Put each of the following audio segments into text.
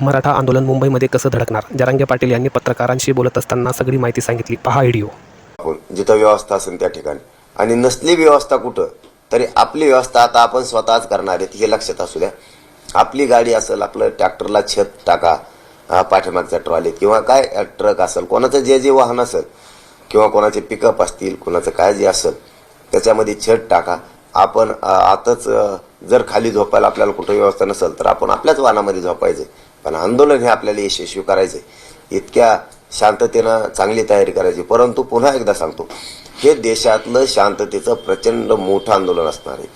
मराठा आंदोलन मुंबईमध्ये कसं धडकणार? जरांगे पाटील यांनी पत्रकारांशी बोलत असताना सगळी माहिती सांगितली. पहा व्हिडिओ. जिथं व्यवस्था असेल त्या ठिकाणी. आणि नसली व्यवस्था कुठं? तरी आपली व्यवस्था आता आपण स्वतःच करणार आहेत हे लक्षात असू द्या. आपली गाडी असेल आपलं ट्रॅक्टरला छत टाका पाठीमागचा पाठीमागच्या ट्रॉलीत. किंवा काय ट्रक असेल कोणाचं जे जे वाहन असेल किंवा कोणाचे पिकअप असतील कोणाचं काय जे असेल त्याच्यामध्ये छत टाका. आपण आताच जर खाली झोपायला आपल्याला कुठं व्यवस्था नसेल तर आपण आपल्याच वाहनामध्ये झोपायचं पण आंदोलन हे आपल्याला यशस्वी करायचं आहे इतक्या शांततेनं चांगली तयारी करायची. परंतु पुन्हा एकदा सांगतो हे देशातलं शांततेचं प्रचंड मोठं आंदोलन असणार आहे.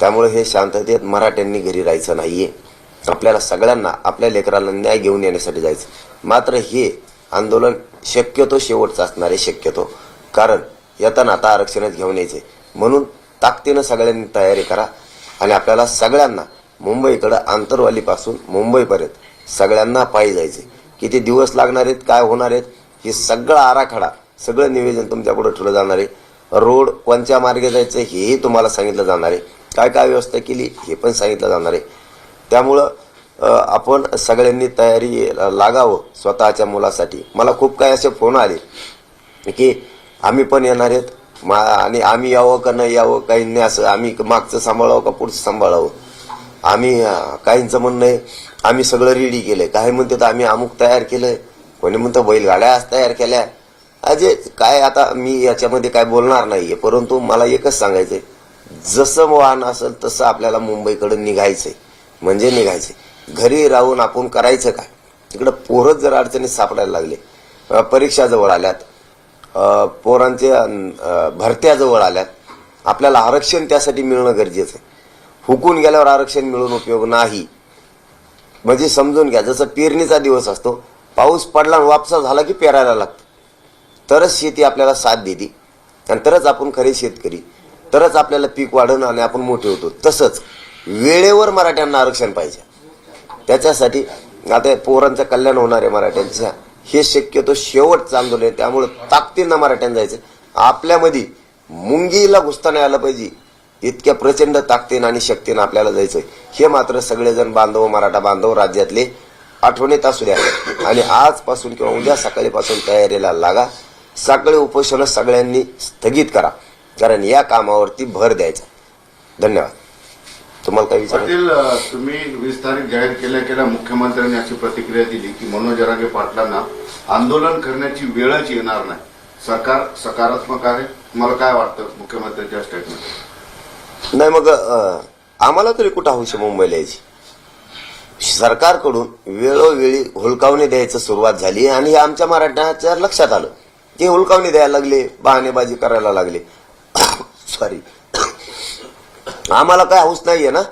त्यामुळे हे शांततेत मराठ्यांनी घरी राहायचं नाही आहे आपल्याला सगळ्यांना आपल्या लेकराला न्याय घेऊन येण्यासाठी जायचं. मात्र हे आंदोलन शक्यतो शेवटचं असणार आहे शक्यतो. कारण येताना आता आरक्षणच घेऊन यायचे म्हणून ताकदीनं सगळ्यांनी तयारी करा आणि आपल्याला सगळ्यांना मुंबईकडं आंतरवालीपासून मुंबईपर्यंत सगळ्यांना पायी जायचे किती दिवस लागणार आहेत काय होणार आहेत हे सगळं आराखडा सगळं निवेदन तुमच्यापुढे ठेवलं जाणार आहे. रोड कोणत्या मार्गे जायचं हेही तुम्हाला सांगितलं जाणार आहे. काय काय व्यवस्था केली हे पण सांगितलं जाणार आहे. त्यामुळं आपण सगळ्यांनी तयारी लागावं स्वतःच्या मुलासाठी. मला खूप काही असे फोन आले की आम्ही पण येणार आहेत. मा आणि आम्ही यावं का नाही यावं काही नाही असं आम्ही मागचं सांभाळावं का पुढचं सांभाळावं? आम्ही काहींचं म्हणणं आहे आम्ही सगळं रेडी केलंय. काही म्हणतात आम्ही अमुक तयार केलंय. कोणी म्हणतं बैलगाड्या आज तयार केल्या. अजे काय आता मी याच्यामध्ये काय बोलणार नाहीये परंतु मला एकच सांगायचंय. जसं वाहन असेल तसं आपल्याला मुंबईकडे निघायचंय. म्हणजे निघायचंय. घरी राहून आपण करायचं काय? तिकडं पोरच जर अडचणीत सापडायला लागले परीक्षा जवळ आल्यात पोरांच्या भरत्या जवळ आल्यात आपल्याला आरक्षण त्यासाठी मिळणं गरजेचं आहे. हुकून गेल्यावर आरक्षण मिळून उपयोग नाही. म्हणजे समजून घ्या जसं पेरणीचा दिवस असतो पाऊस पडला आणि वापसा झाला की पेरायला लागतं. तरच शेती आपल्याला साथ देते. आणि तरच आपण खरे शेतकरी. तरच आपल्याला पीक वाढून आणि आपण मोठे होतो. तसंच वेळेवर मराठ्यांना आरक्षण पाहिजे. त्याच्यासाठी आता पोरांचं कल्याण होणार आहे मराठ्यांच्या. हे शक्यतो शेवटचं आंदोलन आहे. त्यामुळं ताकदीनं मराठ्यांना जायचं. आपल्यामध्ये मुंगीला घुसता नाही आलं पाहिजे. इतक्या प्रचंड ताकदीनं आणि शक्तीनं आपल्याला जायचंय. हे मात्र सगळेजण बांधव मराठा बांधव राज्यातले आठवणीत असू द्या. आणि आजपासून किंवा उद्या सकाळीपासून तयारीला लागा. सकाळी उपोषण सगळ्यांनी स्थगित करा. कारण या कामावरती भर द्यायचा. धन्यवाद. तुम्हाला काही विचार तुम्ही वीस तारीख जाहीर केल्या केल्या मुख्यमंत्र्यांनी अशी प्रतिक्रिया दिली की मनोज जरांगे पाटलांना आंदोलन करण्याची वेळच येणार नाही. सरकार सकारात्मक आहे. मला काय वाटतं मुख्यमंत्र्यांच्या स्टेटमेंट नाही मग आम्हाला तरी कुठं हौशी मुंबईला यायची? सरकारकडून वेळोवेळी हुलकावणी द्यायचं सुरुवात झाली आणि हे आमच्या मराठ्याच्या लक्षात आलं. ते हुलकावणी द्यायला लागले बहाणेबाजी करायला लागले. सॉरी आम्हाला काय हौस नाहीये ना?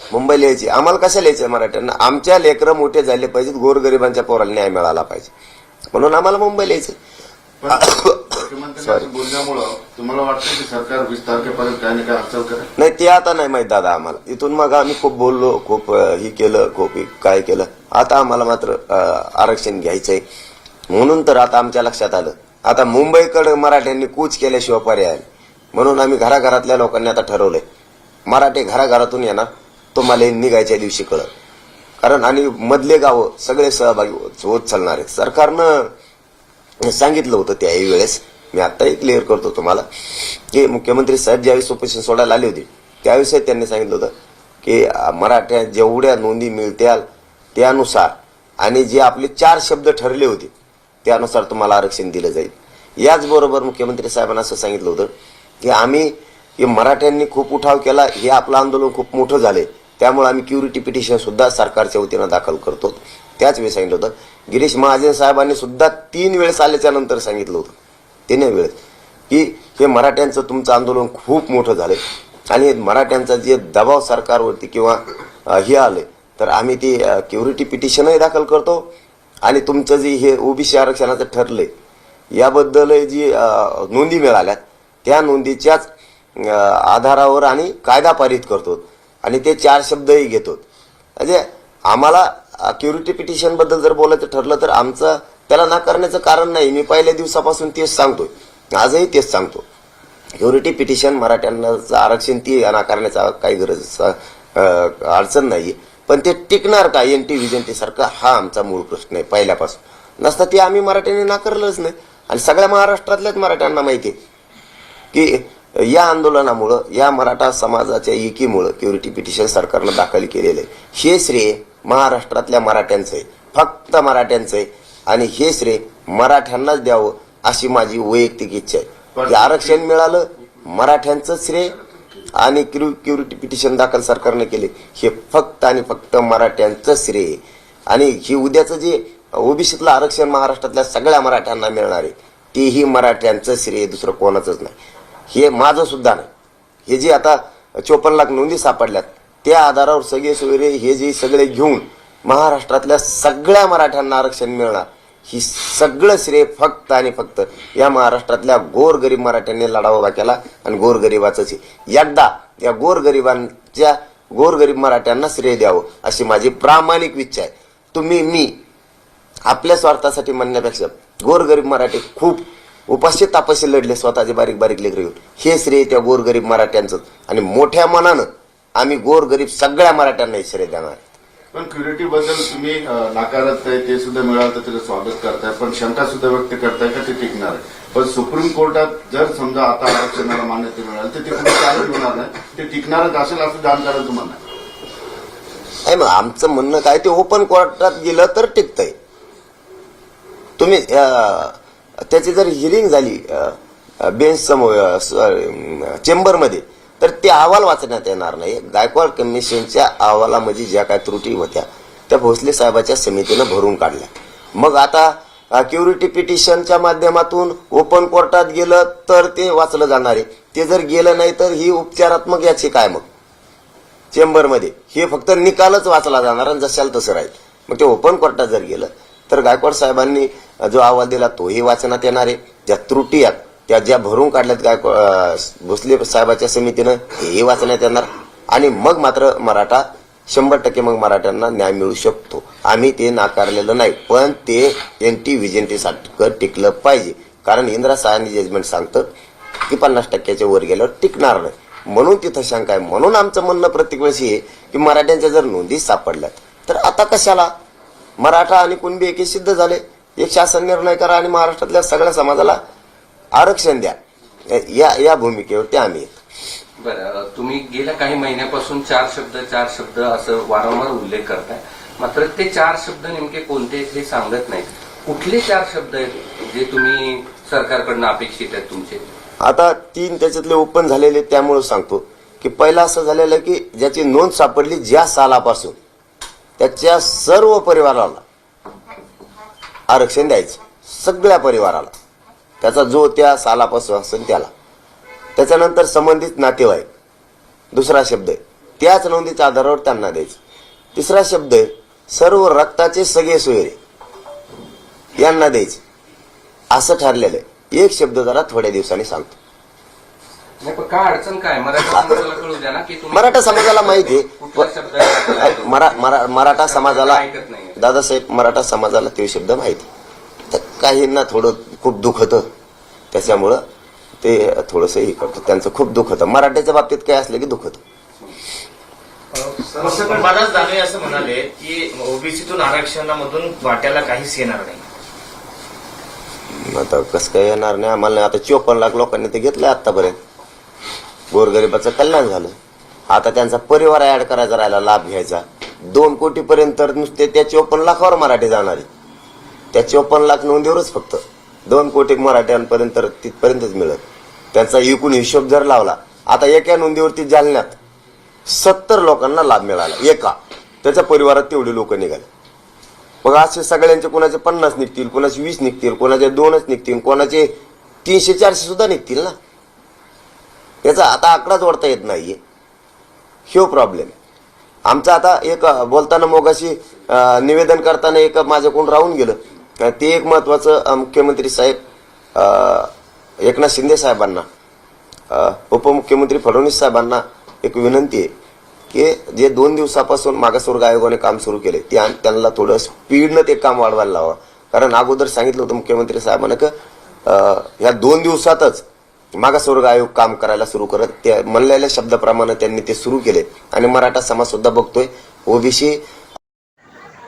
मुंबईला यायची. आम्हाला कशाला यायचं मराठ्यांना? आमच्या लेकरं मोठे झाले पाहिजेत गोरगरिबांच्या पोराला न्याय मिळाला पाहिजे. म्हणून आम्हाला मुंबईला यायचं पण मुख्यमंत्र्यांच्या बोलण्यामुळं तुम्हाला वाटतं की सरकार वीस तारखेपर्यंत काही ना काय हालचाल करेल? नाही ते आता नाही माहीत दादा आम्हाला. इथून मग आम्ही खूप बोललो खूप ही केलं खूप काय केलं. आता आम्हाला मात्र आरक्षण घ्यायचंय. म्हणून तर आता आमच्या लक्षात आलं. आता मुंबईकडे मराठ्यांनी कूच केल्याशिवाय पर्याय नाही. म्हणून आम्ही घराघरातल्या लोकांनी आता ठरवलंय. मराठी घराघरातून येणार तुम्हाला निघायच्या दिवशी कळत कारण आणि मधले गावं सगळे सहभागी होत होत चालणार. आहेत सरकारनं सांगितलं होतं त्याही वेळेस. मी आत्ताही क्लिअर करतो तुम्हाला. की मुख्यमंत्री साहेब ज्यावेळेस उपोषण सोडायला आले होते त्यावेळेस त्यांनी सांगितलं होतं की मराठ्या जेवढ्या नोंदी मिळत्याल त्यानुसार आणि जे आपले चार शब्द ठरले होते त्यानुसार तुम्हाला आरक्षण दिलं जाईल. याचबरोबर मुख्यमंत्री साहेबांना असं सांगितलं होतं की आम्ही की मराठ्यांनी खूप उठाव केला हे आपलं आंदोलन खूप मोठं झाले त्यामुळे आम्ही क्युरिटी पिटिशन सुद्धा सरकारच्या वतीनं दाखल करतो त्याच वेळी सांगितलं होतं. गिरीश महाजन साहेबांनी सुद्धा तीन वेळेस आल्याच्यानंतर सांगितलं होतं. तिन्ही वेळेस. की हे मराठ्यांचं तुमचं आंदोलन खूप मोठं झालंय. आणि मराठ्यांचा जे दबाव सरकारवरती किंवा हे आले तर आम्ही ती क्युरिटी पिटिशनही दाखल करतो. आणि तुमचं जे हे ओबीसी आरक्षणाचं ठरले याबद्दल जी नोंदी मिळाल्यात त्या नोंदीच्याच आधारावर आणि कायदा पारित करतो. आणि ते चार शब्दही घेतो. म्हणजे आम्हाला क्युरिटी पिटिशनबद्दल जर बोलायचं ठरलं तर आमचं त्याला नाकारण्याचं कारण नाही. मी पहिल्या दिवसापासून तेच सांगतोय. आजही तेच सांगतो. क्युरिटी पिटिशन मराठ्यांना आरक्षण ती नाकारण्याचा काही गरज अडचण नाही पण ते टिकणार का? एन टी व्हिजन टी सारखं हा आमचा मूळ प्रश्न आहे पहिल्यापासून. नसता ते आम्ही मराठ्यांनी नाकारलंच नाही. आणि सगळ्या महाराष्ट्रातल्याच मराठ्यांना माहिती आहे की या आंदोलनामुळं या मराठा समाजाच्या एकीमुळं क्युरिटी पिटिशन सरकारनं दाखल केलेलं आहे. हे श्रेय महाराष्ट्रातल्या मराठ्यांचं आहे फक्त मराठ्यांचं. आहे आणि हे श्रेय मराठ्यांनाच द्यावं अशी माझी वैयक्तिक इच्छा आहे. की आरक्षण मिळालं मराठ्यांचं श्रेय आणि क्यु क्युरिटी पिटिशन दाखल सरकारने केले. हे फक्त आणि फक्त मराठ्यांचं श्रेय. आणि हे उद्याचं जे ओबीसीतलं आरक्षण महाराष्ट्रातल्या सगळ्या मराठ्यांना मिळणार आहे तेही मराठ्यांचं श्रेय दुसरं कोणाचंच नाही. हे माझं सुद्धा नाही. हे जे आता चोपन्न लाख नोंदी सापडल्यात त्या आधारावर सगळे सोयरे हे जे सगळे घेऊन महाराष्ट्रातल्या सगळ्या मराठ्यांना आरक्षण मिळणार. ही सगळं श्रेय फक्त आणि फक्त या महाराष्ट्रातल्या गोरगरीब मराठ्यांनी लढा उभा केला आणि गोरगरिबाचंच एकदा या गोरगरिबांच्या गोरगरीब मराठ्यांना श्रेय द्यावं अशी माझी प्रामाणिक इच्छा आहे. तुम्ही मी आपल्या स्वार्थासाठी म्हणण्यापेक्षा गोरगरीब मराठी खूप उपाशी तापाशी लढले स्वतःचे बारीक बारीक लेकर घेऊन. हे श्रेय त्या गोरगरीब मराठ्यांचं आणि मोठ्या मनानं आम्ही गोरगरीब सगळ्या मराठ्यांना श्रेय देणार. पण क्युरिटी बद्दल तुम्ही नाकारत आहे ते सुद्धा मिळालं तर त्याचं स्वागत करताय पण शंका सुद्धा व्यक्त करताय का ते टिकणार आहे? पण सुप्रीम कोर्टात जर समजा आता आरक्षणाला मान्यता मिळाली तर ते कुठे चालू होणार नाही? ते टिकणारच असेल असं जाणकार तुम्हाला आहे. मग आमचं म्हणणं काय ते ओपन कोर्टात गेलं तर टिकतंय. तुम्ही त्याची जर हिरिंग झाली बेंच समोर चेंबरमध्ये तर ते अहवाल वाचण्यात येणार नाही. गायकवाड कमिशनच्या अहवालामध्ये ज्या काय त्रुटी होत्या त्या भोसले साहेबाच्या समितीनं भरून काढल्या. मग आता क्युरिटी पिटिशनच्या माध्यमातून ओपन कोर्टात गेलं तर ते वाचलं जाणार आहे. ते जर गेलं नाही तर ही उपचारात्मक याची काय मग. चेंबरमध्ये. हे फक्त निकालच वाचला जाणार आणि जशाल तसं राहील. मग ते ओपन कोर्टात जर गेलं तर गायकवाड साहेबांनी जो अहवाल दिला तोही वाचण्यात येणार आहे. ज्या त्रुटी आहेत त्या ज्या भरून काढल्यात काय भोसले साहेबाच्या समितीनं हे वाचण्यात येणार. आणि मग मात्र मराठा शंभर टक्के मग मराठ्यांना न्याय मिळू शकतो. आम्ही ते नाकारलेलं नाही पण ते एन टी व्हिजन टिकलं पाहिजे. कारण इंदिरा सहानी जजमेंट सांगतं की पन्नास टक्क्याच्या वर गेल्यावर टिकणार नाही. म्हणून तिथं शंका आहे. म्हणून आमचं म्हणणं प्रत्येक वेळेस हे आहे की मराठ्यांच्या जर नोंदी सापडल्यात तर आता कशाला? मराठा आणि कुणबी एकी सिद्ध झाले. एक शासन निर्णय करा आणि महाराष्ट्रातल्या सगळ्या समाजाला आरक्षण द्या. या या भूमिकेवर ते आम्ही आहेत. बरं तुम्ही गेल्या काही महिन्यापासून चार शब्द चार शब्द असं वारंवार उल्लेख करताय. मात्र ते चार शब्द नेमके कोणते हे सांगत नाहीत. कुठले चार शब्द आहेत जे तुम्ही सरकारकडनं अपेक्षित आहेत तुमचे? आता तीन त्याच्यातले ओपन झालेले त्यामुळे सांगतो. की पहिला असं झालेलं की ज्याची नोंद सापडली ज्या सालापासून त्याच्या सर्व परिवाराला आरक्षण द्यायचं. सगळ्या परिवाराला. त्याचा जो त्या सालापासून असेल त्याला. त्याच्यानंतर संबंधित नातेवाईक दुसरा शब्द आहे. त्याच नोंदीच्या आधारावर त्यांना द्यायचं. तिसरा शब्द आहे सर्व रक्ताचे सगळे सोयरे यांना द्यायचे. असं ठरलेलं आहे. एक शब्द जरा थोड्या दिवसांनी सांगतो. मराठा समाजाला माहिती मराठा समाजाला दादासाहेब मराठा समाजाला ते शब्द माहिती काहींना थोडं खूप दुःख होतं. त्याच्यामुळं ते थोडंसं हे करतं त्यांचं खूप दुःख होतं. मराठ्याच्या बाबतीत काय असलं की दुःख होतं. बराच दानवे असं म्हणाले की ओबीसीतून आरक्षणामधून वाट्याला काहीच येणार नाही. आता कसं काय येणार नाही? आम्हाला आता चोपन्न लाख लोकांनी ते घेतलं आतापर्यंत गोरगरिबाचं कल्याण झालं. आता त्यांचा परिवार ऍड करायचा राहिला लाभ घ्यायचा. दोन कोटी पर्यंत तर नुसते त्या चोपन्न लाखावर मराठी जाणार आहे. त्या चोपन्न लाख नोंदीवरच फक्त. दोन कोटी मराठ्यांपर्यंत तर तिथपर्यंतच मिळत त्यांचा एकूण हिशोब जर लावला आता एका नोंदीवरती जालन्यात सत्तर लोकांना लाभ मिळाला एका. त्याच्या परिवारात तेवढे लोक निघाले. मग असे सगळ्यांचे कोणाचे पन्नास निघतील कोणाचे वीस निघतील कोणाचे दोनच निघतील कोणाचे तीनशे चारशे सुद्धा निघतील ना? याचा आता आकडाच ओढता येत नाहीये. ह्यो प्रॉब्लेम आमचा आता एक बोलताना मोगाशी निवेदन करताना एक माझ्याकडून राहून गेलं. ते एक महत्त्वाचं मुख्यमंत्री साहेब एकनाथ शिंदे साहेबांना उपमुख्यमंत्री फडणवीस साहेबांना एक विनंती आहे की जे दोन दिवसापासून मागासवर्ग आयोगाने काम सुरू केले त्या त्यांना थोडं स्पीडनं ते काम वाढवायला लावा. कारण अगोदर सांगितलं होतं मुख्यमंत्री साहेबांना की ह्या दोन दिवसातच मागासवर्ग आयोग काम करायला सुरू करत त्या म्हणलेल्या शब्दाप्रमाणे त्यांनी ते सुरू केले. आणि मराठा समाजसुद्धा बघतोय. ओबीसी